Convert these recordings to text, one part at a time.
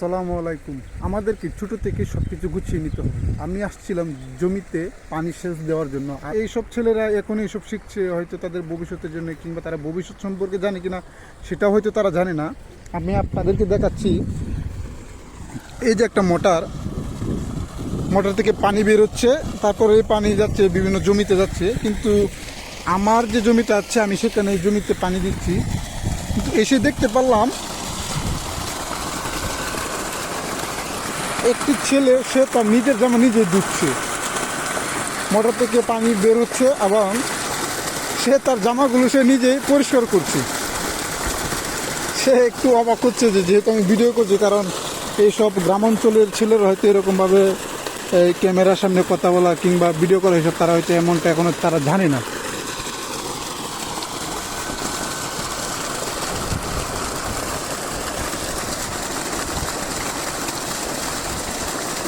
আসসালামু আলাইকুম। আমাদেরকে ছোট থেকে সব কিছু গুছিয়ে নিতে হবে। আমি আসছিলাম জমিতে পানি সেচ দেওয়ার জন্য। আর এইসব ছেলেরা এখন এইসব শিখছে, হয়তো তাদের ভবিষ্যতের জন্য কিংবা তারা ভবিষ্যৎ সম্পর্কে জানে কিনা, সেটা হয়তো তারা জানে না। আমি আপনাদেরকে দেখাচ্ছি, এই যে একটা মোটর মোটর থেকে পানি বেরোচ্ছে তারপরে এই পানি যাচ্ছে, বিভিন্ন জমিতে যাচ্ছে। কিন্তু আমার যে জমিটা আছে, আমি সেখানে এই জমিতে পানি দিচ্ছি। কিন্তু এসে দেখতে পারলাম একটি ছেলে, সে তার নিজের জামা নিজে ধুচ্ছে। মোটর থেকে পানি বের হচ্ছে এবং সে তার জামাগুলো সে নিজেই পরিষ্কার করছে। সে একটু অবাক হচ্ছে যে যেহেতু আমি ভিডিও করছি, কারণ এইসব গ্রামাঞ্চলের ছেলেরা হয়তো এরকমভাবে ক্যামেরার সামনে কথা বলা কিংবা ভিডিও করা এসব তারা হয়তো এমনটা এখনও তারা জানে না।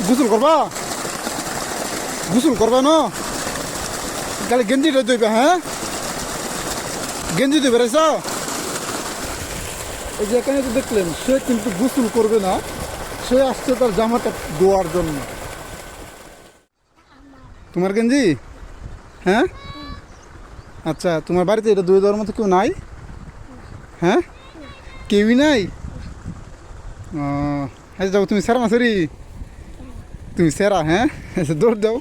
গোসল করবা? গোসল করবা ন? তাহলে গেঞ্জিটা দইবে হ্যাঁ? গেঞ্জি দেবে রেছ এই যে এখানে দেখলেন, সে কিন্তু গোসল করবে না। সে আসছে তার জামাটা ধোয়ার জন্য। তোমার গেঞ্জি? হ্যাঁ? আচ্ছা তোমার বাড়িতে এটা দুই দেওয়ার মতো কেউ নাই? হ্যাঁ? কেউই নাই? আচ্ছা যাও তুমি সেরা মাসেরি তুমি সেরা হ্যাঁ আচ্ছা দৌড় দাও